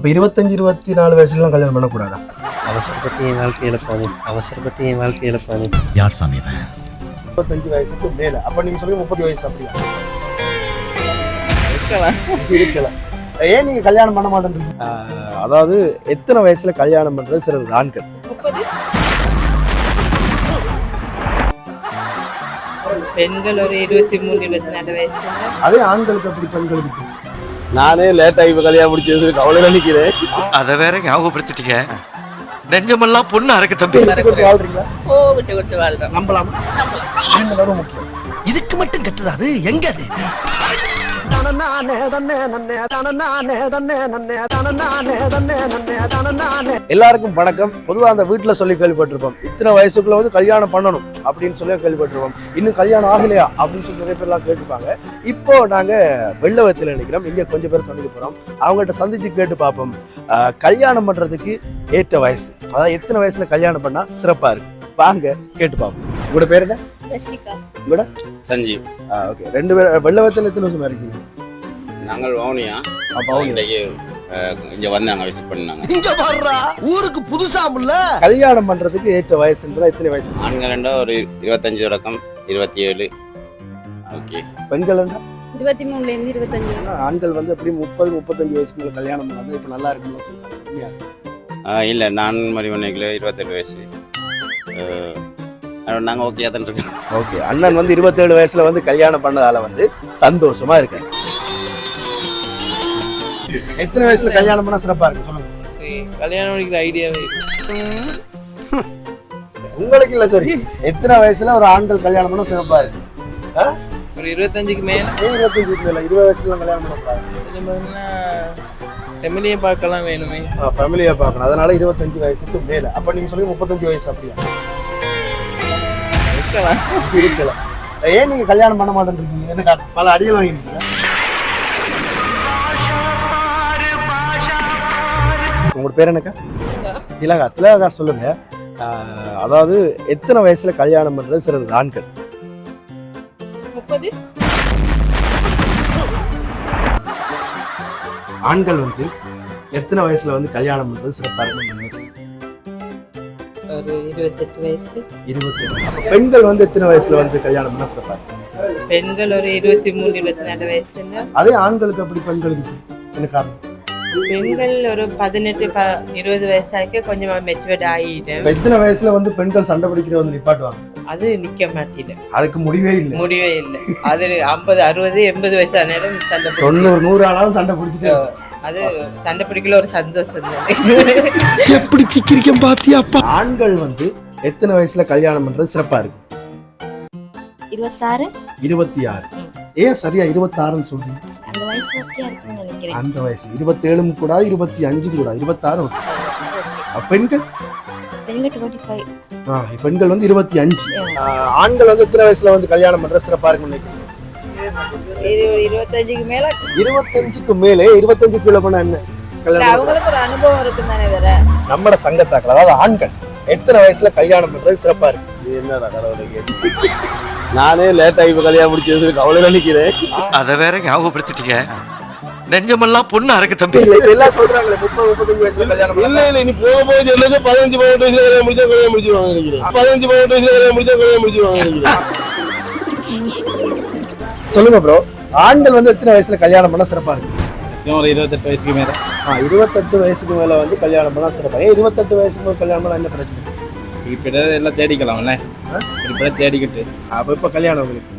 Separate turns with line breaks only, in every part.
அப்ப இருபத்தஞ்சு இருபத்தி நாலு வயசுலாம் கல்யாணம் பண்ணக்கூடாதா?
அவசரப்பட்டு என் வாழ்க்கை இழப்பானே அவசரப்பட்டு என் வாழ்க்கை இழப்பானே
யார் சாமி
முப்பத்தஞ்சு வயசுக்கு மேல. அப்ப நீங்க சொல்லுங்க முப்பது வயசு அப்படியா? இருக்கலாம் ஏன் நீங்க கல்யாணம் பண்ண மாட்டேன்றீங்க? அதாவது எத்தனை வயசுல கல்யாணம் பண்றது சிறந்தது? ஆண்கள்
பெண்கள் ஒரு இருபத்தி மூணு இருபத்தி நாலு வயசு.
அதே ஆண்களுக்கு அப்படி பெண்களுக்கு?
நானே லேட்டா இப்ப கல்யாணம் முடிச்சது கவலையில நிக்கிறேன்.
அத வேற ஞாபகப்படுத்திட்டீங்க. நெஞ்சமெல்லாம் பொண்ணு அறக்கு தம்பி.
ஓ விட்டு கொடுத்து வாழ்றோம்.
நம்பலாமா?
இதுக்கு மட்டும் கட்டுது அது? எங்க அது?
எல்லாருக்கும் வணக்கம் பொதுவாக அந்த வீட்டில் சொல்லி கேள்விப்பட்டிருப்போம் இத்தனை வயசுக்குள்ள வந்து கல்யாணம் பண்ணணும் அப்படின்னு சொல்லி கேள்விப்பட்டிருப்போம் இன்னும் கல்யாணம் ஆகலையா அப்படின்னு சொல்லி நிறைய பேர்லாம் கேட்டுப்பாங்க இப்போ நாங்கள் வெள்ளவத்தில் நினைக்கிறோம் இங்கே கொஞ்சம் பேர் சந்திக்க போகிறோம் அவங்கள்ட்ட சந்திச்சு கேட்டு பார்ப்போம் கல்யாணம் பண்ணுறதுக்கு ஏற்ற வயசு அதாவது எத்தனை வயசுல கல்யாணம் பண்ணால் சிறப்பாக இருக்கு வாங்க கேட்டு பார்ப்போம் உங்களோட பேர் என்ன
சஞ்சீவ்
ஓகே ரெண்டு பேர் வெள்ளவத்தில் எத்தனை வருஷமா இருக்கீங்க
நாங்கள் வவுனியா.
அப்போ
இன்றைக்கு இங்க வந்து நாங்க விசிட் பண்ணாங்க
இங்க பாடுறா ஊருக்கு புதுசாமுல்ல
கல்யாணம் பண்ணுறதுக்கு ஏற்ற வயசுன்றா எத்தனை வயசு?
ஆண்கள் ரெண்டா ஒரு இருபத்தஞ்சு தொடக்கம் இருபத்தி ஏழு ஓகே.
பெண்கள்
இருபத்தி மூணுல இருந்து இருபத்தஞ்சு
ஆண்கள் வந்து அப்படி முப்பது முப்பத்தஞ்சு வயசுக்குள்ள கல்யாணம் பண்ணாங்க? இப்ப நல்லா இருக்குன்னு உண்மையா?
இல்லை நான் மணிமணிக்கில் இருபத்தெட்டு வயசு. அஹ், நாங்க ஓகே தான் இருக்கோம்.
ஓகே அண்ணன் வந்து இருபத்தேழு வயசுல வந்து கல்யாணம் பண்ணதால வந்து சந்தோஷமா இருக்கேன். எத்தனை வயசுல கல்யாணம் பண்ணா சிறப்பா இருக்கு சொல்லுங்க.
கல்யாணம் பண்ணிக்கிற ஐடியாவே
உங்களுக்கு இல்ல சரி. எத்தனை வயசுல ஒரு ஆண்கள் கல்யாணம் பண்ணா சிறப்பா இருக்கு?
ஒரு இருபத்தஞ்சுக்கு மேல.
ஏன் இருபத்தஞ்சு மேல? இருபது வயசுல கல்யாணம் பண்ணக்கூடாது
கொஞ்சம் பார்த்தீங்கன்னா ஃபெமிலியை பார்க்கலாம் வேணுமே.
ஃபேமிலியா பார்க்கணும். அதனால இருபத்தஞ்சு வயசுக்கு மேல. அப்ப நீங்க சொல்லி முப்பத்தஞ்சு வயசு அப்படியா?
இருக்கலாம்.
இருக்கலாம். ஏன் நீங்க கல்யாணம் பண்ண மாட்டேன்றீங்க? என்ன? பல அடிகள் வாங்கிருக்கீங்க உங்களோட பேர் என்னக்கா? திலகா. திலகா சொல்லுங்க. அதாவது எத்தனை வயசுல கல்யாணம் பண்றது சிறந்தது? ஆண்கள். ஆண்கள் வந்து எத்தனை வயசுல வந்து கல்யாணம் பண்றது சிறப்பா இருக்கும்
ஒரு இருபத்தெட்டு வயசு.
இருபத்தி பெண்கள் வந்து எத்தனை வயசுல வந்து கல்யாணம் பண்ணா சிறப்பா
பெண்கள் ஒரு இருபத்தி மூணு இருபத்தி நாலு வயசுன்னா
அதே ஆண்களுக்கு அப்படி பெண்களுக்கு என்ன காரணம்?
பெண்கள் ஒரு பதினெட்டு ப இருபது வயசாக்க கொஞ்சமா மெச்சுவர்ட் ஆகிட்டேன்
எத்தனை வயசுல வந்து பெண்கள் சண்டை பிடிக்கிற வந்து நிப்பாட்டுவாங்க?
அது நிக்க மாட்டேன்
அதுக்கு முடிவே இல்லை.
முடிவே இல்லை. அது ஐம்பது அறுபது எண்பது வயசான நேரம் சண்டை.
தொண்ணூறு நூறு ஆனாலும் சண்டை பிடிச்சிட்டு
அது சண்டை பிடிக்கல ஒரு சந்தோஷம்
எப்படி சிக்கிரிக்கம் பாத்தியாப்பா
ஆண்கள் வந்து எத்தனை வயசுல கல்யாணம் பண்றது சிறப்பா இருக்கு
இருபத்தாறு.
இருபத்தி ஆறு. ஏன் சரியா இருபத்தாறுன்னு சொல்றீங்க?
வயசு ஓகே இருக்கும்னு நினைக்கிறேன்.
அந்த வயசு. இருபத்தேழும் கூடாது இருபத்தி அஞ்சும் கூடாது இருபத்தாறு okay. அப்ப பெண்கள்?
பெண்கள் டுவெண்ட்டி ஃபைவ்
ஆ, பெண்கள் வந்து இருபத்தி அஞ்சு ஆண்கள் வந்து எத்தனை வயசுல வந்து கல்யாணம் பண்றது சிறப்பா நினைக்கிறீங்க?
இருபத்தஞ்சுக்கு மேல?
இருபத்தஞ்சுக்கு மேலே இருபத்தஞ்சு கிலோ பண்ண என்ன?
அவங்களுக்கு ஒரு அனுபவம் இருக்கு தானே வேற
நம்மட சங்கத்தாக்கள் அதாவது ஆண்கள் எத்தனை வயசுல கல்யாணம் பண்றது சிறப்பா இருக்கு?
என்னடா கடவுளை கேட்டு. நானே லேட்டா இப்ப கல்யாணம் முடிச்சது கவலையில நிக்கிறேன்.
அத வேற ஞாபகப்படுத்திட்டீங்க. நெஞ்சமெல்லாம் பொண்ணு அறக்கு தம்பி.
எல்லாம் சொல்றாங்களே முப்பது முப்பத்தஞ்சு வயசுல கல்யாணம்
இல்ல இல்ல நீ போக போக சொன்னது பதினஞ்சு பதினெட்டு வயசுல கல்யாணம் முடிச்சா கல்யாணம் முடிச்சிருவாங்க நினைக்கிறேன். பதினஞ்சு பதினெட்டு வயசுல கல்யாணம் முடிச்சா கல்யாணம் முடிச்சிருவாங்க நினைக்கிறேன்.
சொல்லுங்க ப்ரோ ஆண்கள் வந்து எத்தனை வயசுல கல்யாணம் பண்ணா சிறப்பா இருக்கு
ஒரு இருபத்தெட்டு வயசுக்கு மேல.
ஆ இருபத்தெட்டு வயசுக்கு மேல வந்து கல்யாணம் பண்ணா சிறப்பா. ஏன் இருபத்தெட்டு வயசுக்கு மேல கல்யாணம் பண்ணா என்ன பிரச்சனை?
இப்ப எல்லாம் தேடிக்கலாம்ல? இப்ப தேடிக்கிட்டு.
அப்ப இப்ப கல்யாணம் உங்களுக்கு?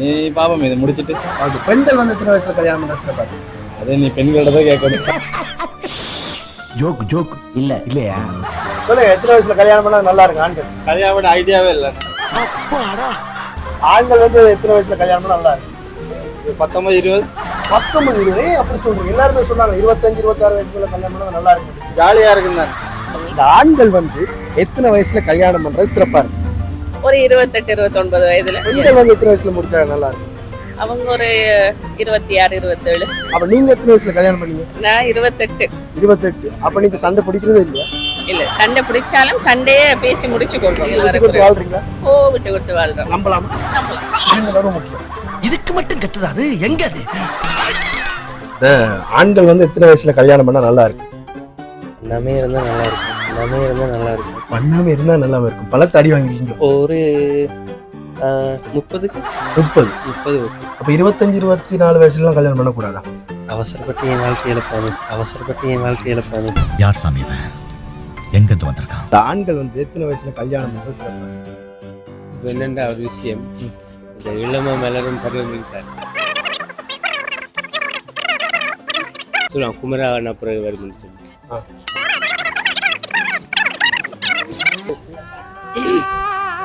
நீ பாப்போம் இதை முடிச்சிட்டு.
அது பெண்கள் வந்து எத்தனை வயசுல கல்யாணம் பண்ணா இருக்கு
அதே நீ பெண்களோட தான் கேட்கணும்.
Joke joke. இல்ல இல்லையா?
சொல்லுங்க எத்தனை வயசுல கல்யாணம் பண்ணா நல்லா இருக்கு ஆண்கள்?
கல்யாணம் ஐடியாவே இல்லை.
ஆண்கள் வந்து எத்தனை வயசுல கல்யாணம் பண்ணா நல்லா இருக்கு
பத்தொன்பது இருபது.
பத்தொன்பது இருபது? அப்படி சொல்றீங்க. எல்லாருமே சொன்னாங்க இருபத்தஞ்சு இருபத்தாறு வயசுல கல்யாணம் பண்ணா நல்லா இருக்கு
ஜாலியா இருக்குந்தாங்க
இந்த ஆண்கள் வந்து எத்தனை வயசுல கல்யாணம் பண்றது சிறப்பா இருக்கு?
ஒரு இருபத்தெட்டு இருபத்தொன்பது வயதுல.
பெண்கள் வந்து எத்தனை வயசுல முடிச்சா நல்லா இருக்கு?
அவங்க ஒரு இருபத்தி ஆறு இருபத்தேழு.
அப்ப நீங்க எத்தனை வயசுல கல்யாணம் பண்ணீங்க?
நான் இருபத்தெட்டு.
இருபத்தெட்டு. அப்ப நீங்க சண்டை பிடிக்கிறதே இல்லையா?
இல்ல சண்டை பிடிச்சாலும் சண்டையே பேசி முடிச்சு
கொடுத்து வாழ்றீங்களா?
ஓ விட்டு விட்டு வாழ்றோம்.
நம்பலாமா?
நம்பலாம்.
முக்கியம்.
இதுக்கு மட்டும் கட்டுது அது எங்க அது?
ஆண்கள் வந்து எத்தனை வயசுல கல்யாணம் பண்ணா நல்லா இருக்கு?
எல்லாமே இருந்தால் நல்லா இருக்கும் எல்லாமே இருந்தால் நல்லா இருக்கும்.
பண்ணாம இருந்தா நல்லா இருக்கும். பல தடி வாங்கிருக்கீங்க
ஒரு முப்பதுக்கு?
முப்பது.
முப்பது ஓகே.
அப்ப இருபத்தஞ்சு இருபத்தி நாலு வயசுலாம் கல்யாணம் பண்ணக்கூடாதா?
அவசரப்பட்டு என் வாழ்க்கையில் போகணும் அவசரப்பட்டு என் வாழ்க்கையில் போகணும்
யார் சாமி இவன்? எங்கிருந்து வந்திருக்கான்?
இந்த ஆண்கள் வந்து எத்தனை வயசுல கல்யாணம் பண்றது சிறப்பா இருக்கும்?
இப்போ என்னென்ற ஒரு விஷயம்? இந்த இளம மலரும் பருவமிட்டார் சொல்லுவான் குமராவன பிறகு வரும்னு சொல்லி.
ஆ.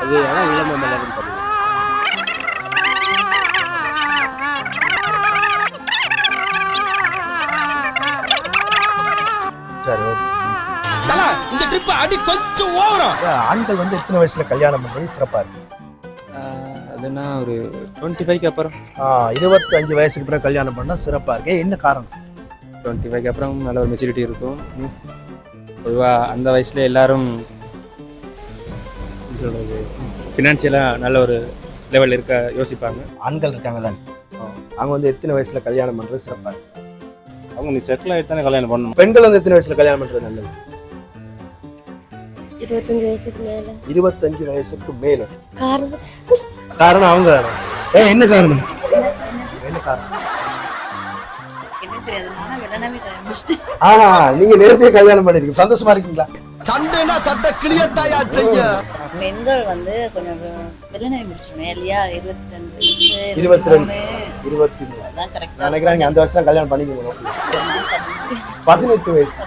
அது அதான் இளம மலரும் பருவம்
சரி. அதான் ஆண்கள் வந்து எத்தனை வயசுல கல்யாணம் பண்றது? சிறப்பா இருக்கும்
அதுனா ஒரு டுவெண்ட்டி ஃபைவ்க்கு அப்புறம்
இருபத்தஞ்சு வயசுக்கு பிறகு கல்யாணம் பண்ணா சிறப்பா இருக்கு. என்ன காரணம்?
டுவெண்ட்டி ஃபைவ்க்கு அப்புறம் நல்ல ஒரு மெச்சூரிட்டி இருக்கும். பொதுவாக அந்த வயசுல எல்லாரும் சொல்றது ஃபினான்ஷியலாக நல்ல ஒரு லெவல் இருக்க யோசிப்பாங்க.
ஆண்கள் இருக்காங்க தானே? அவங்க வந்து எத்தனை வயசுல கல்யாணம் பண்றது சிறப்பா இருக்கு?
அவங்க நீ செட்டில் ஆகிட்டு தானே கல்யாணம் பண்ணணும்.
பெண்கள் வந்து எத்தனை வயசுல கல்யாணம் பண்றது நல்லது?
இருபத்தஞ்சு வயசுக்கு மேல.
இருபத்தஞ்சு வயசுக்கு மேல.
காரணம்.
காரணம் அவங்க தானே? ஏ என்ன காரணம்? என்ன காரணம்? நீங்க நேரத்தையே கல்யாணம் பண்ணிருக்கீங்க. சந்தோஷமா இருக்கீங்களா?
சண்டைனா சட்டை கிளியத்தாயா செய்ய.
பெண்கள் வந்து கொஞ்சம் வெள்ளனாவே முடிச்சிடணும் இல்லையா? இருபத்தி ரெண்டு வயசு
இருபத்தி ரெண்டு.
மூணு,
இருபத்தி மூணு.
அதான் கரெக்டா
நான் நினைக்கிறேன் அந்த வருஷம் கல்யாணம் பண்ணிக்கணும் பதினெட்டு வயசு.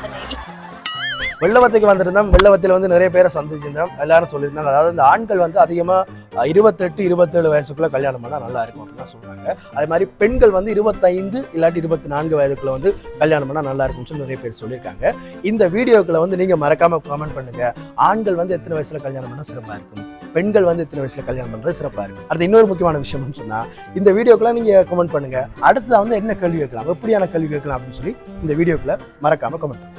வெள்ளவத்துக்கு வந்திருந்தோம். வெள்ளவத்தில் வந்து நிறைய பேரை சந்திச்சிருந்தோம். எல்லாரும் சொல்லியிருந்தாங்க. அதாவது இந்த ஆண்கள் வந்து அதிகமாக இருபத்தெட்டு இருபத்தேழு வயசுக்குள்ளே கல்யாணம் பண்ணால் நல்லா இருக்கும் அப்படின்னு சொல்கிறாங்க அதே மாதிரி பெண்கள் வந்து இருபத்தைந்து இல்லாட்டி இருபத்தி நான்கு வயதுக்குள்ளே வந்து கல்யாணம் பண்ணால் நல்லா இருக்கும்னு சொல்லி நிறைய பேர் சொல்லியிருக்காங்க. இந்த வீடியோக்களை வந்து நீங்கள் மறக்காமல் கமெண்ட் பண்ணுங்கள் ஆண்கள் வந்து எத்தனை வயசில் கல்யாணம் பண்ணால் சிறப்பாக இருக்கும்? பெண்கள் வந்து எத்தனை வயசுல கல்யாணம் பண்ணுறது சிறப்பாக இருக்கும்? அடுத்து இன்னொரு முக்கியமான விஷயம்னு சொன்னால் இந்த வீடியோக்கெல்லாம் நீங்கள் கமெண்ட் பண்ணுங்க. அடுத்தது வந்து என்ன கேள்வி கேட்கலாம்? எப்படியான கேள்வி கேட்கலாம் அப்படின்னு சொல்லி இந்த வீடியோக்குள்ள மறக்காம கமெண்ட்